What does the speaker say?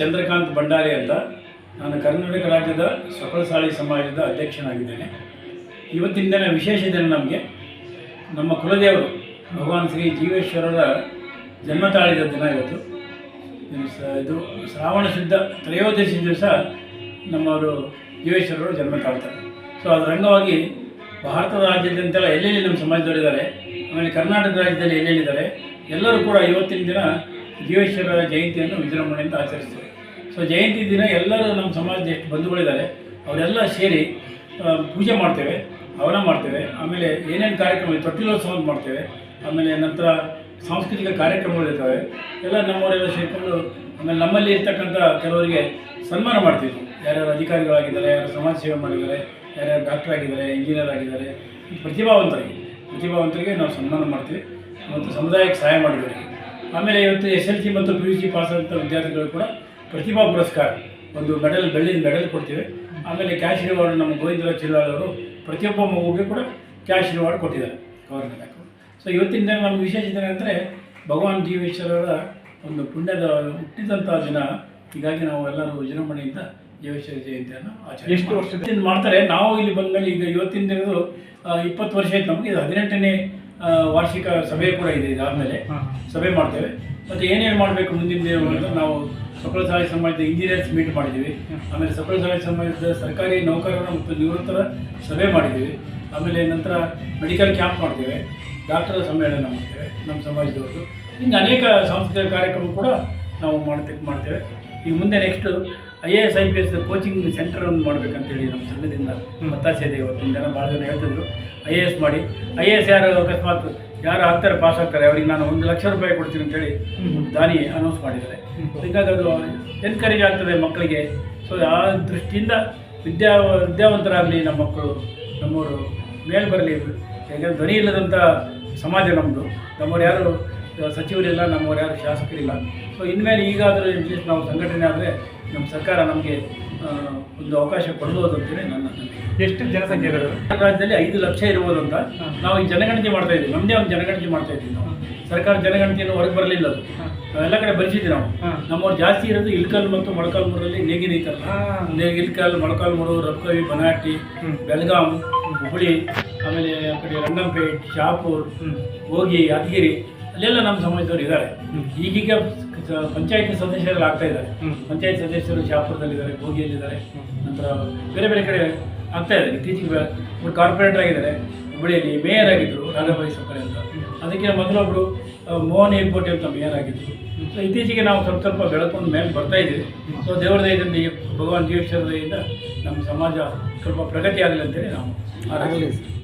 ಚಂದ್ರಕಾಂತ್ ಭಂಡಾರಿ ಅಂತ. ನಾನು ಕರ್ನಾಟಕ ರಾಜ್ಯದ ಸಕಲಸಾಳಿ ಸಮಾಜದ ಅಧ್ಯಕ್ಷನಾಗಿದ್ದೇನೆ. ಇವತ್ತಿನ ದಿನ ವಿಶೇಷ ದಿನ ನಮಗೆ. ನಮ್ಮ ಕುಲದೇವರು ಭಗವಾನ್ ಶ್ರೀ ಜೀವೇಶ್ವರರ ಜನ್ಮ ತಾಳಿದ ದಿನ ಇವತ್ತು. ಇದು ಶ್ರಾವಣ ಶುದ್ಧ ತ್ರಯೋದಶಿ ದಿವಸ ನಮ್ಮವರು ಜೀವೇಶ್ವರರು ಜನ್ಮ ತಾಳ್ತಾರೆ. ಸೊ ಅದರ ಅಂಗವಾಗಿ ಭಾರತ ರಾಜ್ಯದಂತೆಲ್ಲ ಎಲ್ಲೆಲ್ಲಿ ನಮ್ಮ ಸಮಾಜದವರಿದ್ದಾರೆ ಆಮೇಲೆ ಕರ್ನಾಟಕ ರಾಜ್ಯದಲ್ಲಿ ಎಲ್ಲೆಲ್ಲಿದ್ದಾರೆ, ಎಲ್ಲರೂ ಕೂಡ ಇವತ್ತಿನ ದಿನ ಜೀವೇಶ್ವರರ ಜಯಂತಿಯನ್ನು ವಿಜೃಂಭಣೆಯಿಂದ ಆಚರಿಸ್ತೇವೆ ಸೊ ಜಯಂತಿ ದಿನ ಎಲ್ಲರೂ ನಮ್ಮ ಸಮಾಜದ ಎಷ್ಟು ಬಂಧುಗಳಿದ್ದಾರೆ, ಅವರೆಲ್ಲ ಸೇರಿ ಪೂಜೆ ಮಾಡ್ತೇವೆ, ಹವನ ಮಾಡ್ತೇವೆ, ಆಮೇಲೆ ಏನೇನು ಕಾರ್ಯಕ್ರಮ, ತೊಟ್ಟಿಲೋತ್ಸವ ಮಾಡ್ತೇವೆ, ಆಮೇಲೆ ನಂತರ ಸಾಂಸ್ಕೃತಿಕ ಕಾರ್ಯಕ್ರಮಗಳಿರ್ತವೆ ಎಲ್ಲ ನಮ್ಮವರೆಲ್ಲ ಸೇರಿಕೊಂಡು, ಆಮೇಲೆ ನಮ್ಮಲ್ಲಿ ಇರ್ತಕ್ಕಂಥ ಕೆಲವರಿಗೆ ಸನ್ಮಾನ ಮಾಡ್ತೀವಿ. ಯಾರ್ಯಾರು ಅಧಿಕಾರಿಗಳಾಗಿದ್ದಾರೆ, ಯಾರು ಸಮಾಜ ಸೇವೆ ಮಾಡಿದ್ದಾರೆ, ಯಾರ್ಯಾರು ಡಾಕ್ಟರ್ ಆಗಿದ್ದಾರೆ ಇಂಜಿನಿಯರ್ ಆಗಿದ್ದಾರೆ, ಪ್ರತಿಭಾವಂತರಿಗೆ ಪ್ರತಿಭಾವಂತರಿಗೆ ನಾವು ಸನ್ಮಾನ ಮಾಡ್ತೀವಿ. ಮತ್ತು ಸಮುದಾಯಕ್ಕೆ ಸಹಾಯ ಮಾಡಿದ್ದಾರೆ ಆಮೇಲೆ ಇವತ್ತು ಎಸ್ ಎಲ್ ಸಿ ಮತ್ತು ಪಿ ಯು ಸಿ ಪಾಸ್ ಆದಂಥ ವಿದ್ಯಾರ್ಥಿಗಳು ಕೂಡ ಪ್ರತಿಭಾ ಪುರಸ್ಕಾರ ಒಂದು ಮೆಡಲ್ ಬೆಳ್ಳಿ ಮೆಡಲ್ ಕೊಡ್ತೀವಿ. ಆಮೇಲೆ ಕ್ಯಾಶ್ ರಿವಾರ್ಡ್ ನಮ್ಮ ಗೋವಿಂದರಾಜ್ ಚಿಲ್ಲಾಳ್ ಅವರು ಪ್ರತಿಯೊಬ್ಬ ಮಗುಗೆ ಕೂಡ ಕ್ಯಾಶ್ ರಿವಾರ್ಡ್ ಕೊಟ್ಟಿದ್ದಾರೆ ಗೌರ್ಮೆಂಟ್ ಸೊ ಇವತ್ತಿನ ದಿನ ನಮ್ಮ ವಿಶೇಷ ದಿನ ಅಂದರೆ ಭಗವಾನ್ ಜೀವೇಶ್ವರರ ಒಂದು ಪುಣ್ಯದ ಹುಟ್ಟಿದಂಥ ದಿನ. ಹೀಗಾಗಿ ನಾವು ಎಲ್ಲರೂ ವಿಜೃಂಭಣೆಯಿಂದ ಜೀವೇಶ್ವರ ಜಯಂತಿಯನ್ನು ಆಚರಣೆ ಎಷ್ಟು ವರ್ಷದಿಂದ. ಮಾಡ್ತಾರೆ. ನಾವು ಇಲ್ಲಿ ಬಂದಮೇಲೆ ಈಗ ಇವತ್ತಿನ ದಿನದ್ದು ಇಪ್ಪತ್ತು ವರ್ಷ ಆಯ್ತು ನಮಗೆ. ಇದು ಹದಿನೆಂಟನೇ ವಾರ್ಷಿಕ ಸಭೆ ಕೂಡ ಇದೆ ಇದಾದಮೇಲೆ ಸಭೆ ಮಾಡ್ತೇವೆ. ಮತ್ತು ಏನೇನು ಮಾಡಬೇಕು ಮುಂದಿನ ದಿನಗಳಲ್ಲಿ ನಾವು ಸಕಲ ಸಹಾಯ ಸಮಾಜದ ಇಂಜಿನಿಯರ್ಸ್ ಮೀಟ್ ಮಾಡಿದ್ದೀವಿ. ಆಮೇಲೆ ಸಕಲ ಸಹಾಯ ಸಮಾಜದ ಸರ್ಕಾರಿ ನೌಕರರ ಮತ್ತು ನಿವೃತ್ತರ ಸಭೆ ಮಾಡಿದ್ದೀವಿ. ಆಮೇಲೆ ನಂತರ ಮೆಡಿಕಲ್ ಕ್ಯಾಂಪ್ ಮಾಡ್ತೇವೆ. ಡಾಕ್ಟರ್ ಸಮ್ಮೇಳನ ಮಾಡ್ತೇವೆ ನಮ್ಮ ಸಮಾಜದವ್ರದ್ದು. ಇನ್ನು ಅನೇಕ ಸಾಂಸ್ಕೃತಿಕ ಕಾರ್ಯಕ್ರಮ ಕೂಡ ನಾವು ಮಾಡ್ತೇವೆ ಮಾಡ್ತೇವೆ. ಈಗ ಮುಂದೆ next I A S I P S coaching centre ಒಂದು ಮಾಡಬೇಕಂತೇಳಿ ನಮ್ಮ ಸಂಘದಿಂದ ಒತ್ತಾಸೆ ಇದೆ. ಇವತ್ತಿನ ಜನ ಭಾಳ ಜನ ಹೇಳ್ತಿದ್ರು. ಐ ಎ ಎಸ್ ಮಾಡಿ. ಐ ಎ ಎಸ್ ಯಾರು ಅಕಸ್ಮಾತ್ ಯಾರು ಆಗ್ತಾರೆ ಪಾಸ್ ಆಗ್ತಾರೆ ಅವ್ರಿಗೆ ನಾನು ಒಂದು ಲಕ್ಷ ರೂಪಾಯಿ ಕೊಡ್ತೀನಿ ಅಂತೇಳಿ ದಾನಿ ಅನೌನ್ಸ್ ಮಾಡಿದ್ದಾರೆ. ಹೀಗಾಗಿ ಅದು ಎನ್ಕರೇಜ್ ಆಗ್ತದೆ ಮಕ್ಕಳಿಗೆ. ಸೊ ಆ ದೃಷ್ಟಿಯಿಂದ ವಿದ್ಯಾ ವಿದ್ಯಾವಂತರಾಗಲಿ ನಮ್ಮ ಮಕ್ಕಳು ನಮ್ಮವರು ಮೇಲೆ ಬರಲಿ. ಯಾಕಂದ್ರೆ ಧ್ವನಿ ಇಲ್ಲದಂಥ ಸಮಾಜ ನಮ್ಮದು ನಮ್ಮವ್ರು ಯಾರು ಸಚಿವರಿಲ್ಲ ನಮ್ಮವ್ರು ಯಾರು ಶಾಸಕರಿಲ್ಲ. ಸೊ ಇನ್ಮೇಲೆ ಈಗಾದರೂ ಅಟ್ಲೀಸ್ಟ್ ನಾವು ಸಂಘಟನೆ ಆದರೆ ನಮ್ಮ ಸರ್ಕಾರ ನಮಗೆ ಒಂದು ಅವಕಾಶ ಕೊಡ್ಬೋದು ಅಂತೇಳಿ ನನ್ನ ಎಷ್ಟು ಜನಸಂಖ್ಯೆ ಇರೋದು? ರಾಜ್ಯದಲ್ಲಿ ಐದು ಲಕ್ಷ ಇರ್ಬೋದು ಅಂತ ನಾವು ಈ ಜನಗಣತಿ ಮಾಡ್ತಾ ಇದ್ದೀವಿ. ನಮ್ಮದೇ ಒಂದು ಜನಗಣತಿ ಮಾಡ್ತಾ ಇದ್ದೀವಿ ನಾವು. ಸರ್ಕಾರ ಜನಗಣತಿಯನ್ನು ಹೊರಗೆ ಬರಲಿಲ್ಲ ಅದು. ಎಲ್ಲ ಕಡೆ ಬರೆಸಿದ್ವಿ ನಾವು. ನಮ್ಮವ್ರು ಜಾಸ್ತಿ ಇರೋದು ಇಲ್ಕಲ್ ಮತ್ತು ಮೊಳಕಾಲ್ಮೂರಲ್ಲಿ ನೇಗಿನ ಐತಲ್ಲ ಇಳ್ಕಲ್ ಮೊಳಕಾಲ್ಮೂರು ರಬ್ಕವಿ ಬನಾಟಿ. ಬೆಳಗಾಂ ಹುಬ್ಬಳ್ಳಿ ಆಮೇಲೆ ಆ ಕಡೆ ರಂಗಂಪೇಟ್ ಶಾಪುರ್. ಹೋಗಿ ಯಾದಗಿರಿ ಅಲ್ಲೆಲ್ಲ ನಮ್ಮ ಸಮಾಜದವ್ರು ಇದ್ದಾರೆ. ಈಗೀಗ ಪಂಚಾಯತಿ ಸದಸ್ಯರು ಆಗ್ತಾ ಇದ್ದಾರೆ. ಪಂಚಾಯತ್ ಸದಸ್ಯರು ಶಾಪುರದಲ್ಲಿದ್ದಾರೆ ಭೋಗಿಯಲ್ಲಿದ್ದಾರೆ. ನಂತರ ಬೇರೆ ಬೇರೆ ಕಡೆ ಆಗ್ತಾ ಇದ್ದಾರೆ ಇತ್ತೀಚೆಗೆ ಒಬ್ಬರು ಕಾರ್ಪೊರೇಟರ್ ಆಗಿದ್ದಾರೆ ಹುಬ್ಬಳ್ಳಿಯಲ್ಲಿ ಮೇಯರ್ ಆಗಿದ್ದರು ರಾಘಭಾಯಿ ಸಕ್ಕರೆ ಅಂತ. ಅದಕ್ಕೆ ಮೊದಲೊಬ್ಬರು ಮೋಹನ್ ಏರ್ಪೋರ್ಟ್ ಅಂತ ಮೇಯರ್ ಆಗಿದ್ದರು ಸೊ ಇತ್ತೀಚೆಗೆ ನಾವು ಸ್ವಲ್ಪ ಸ್ವಲ್ಪ ಬೆಳಕೊಂಡು ಮೇಲೆ ಬರ್ತಾ ಇದ್ದೀವಿ. ಸೊ ದೇವರ ದಯದಿಂದ ಈ ಭಗವಾನ್ ಜೀವೇಶ್ವರ ದಯದಿಂದ ನಮ್ಮ ಸಮಾಜ ಸ್ವಲ್ಪ ಪ್ರಗತಿ ಆಗಲಿ ಅಂತೇಳಿ ನಾವು ಆರಾಧಿಸ್ತೀವಿ.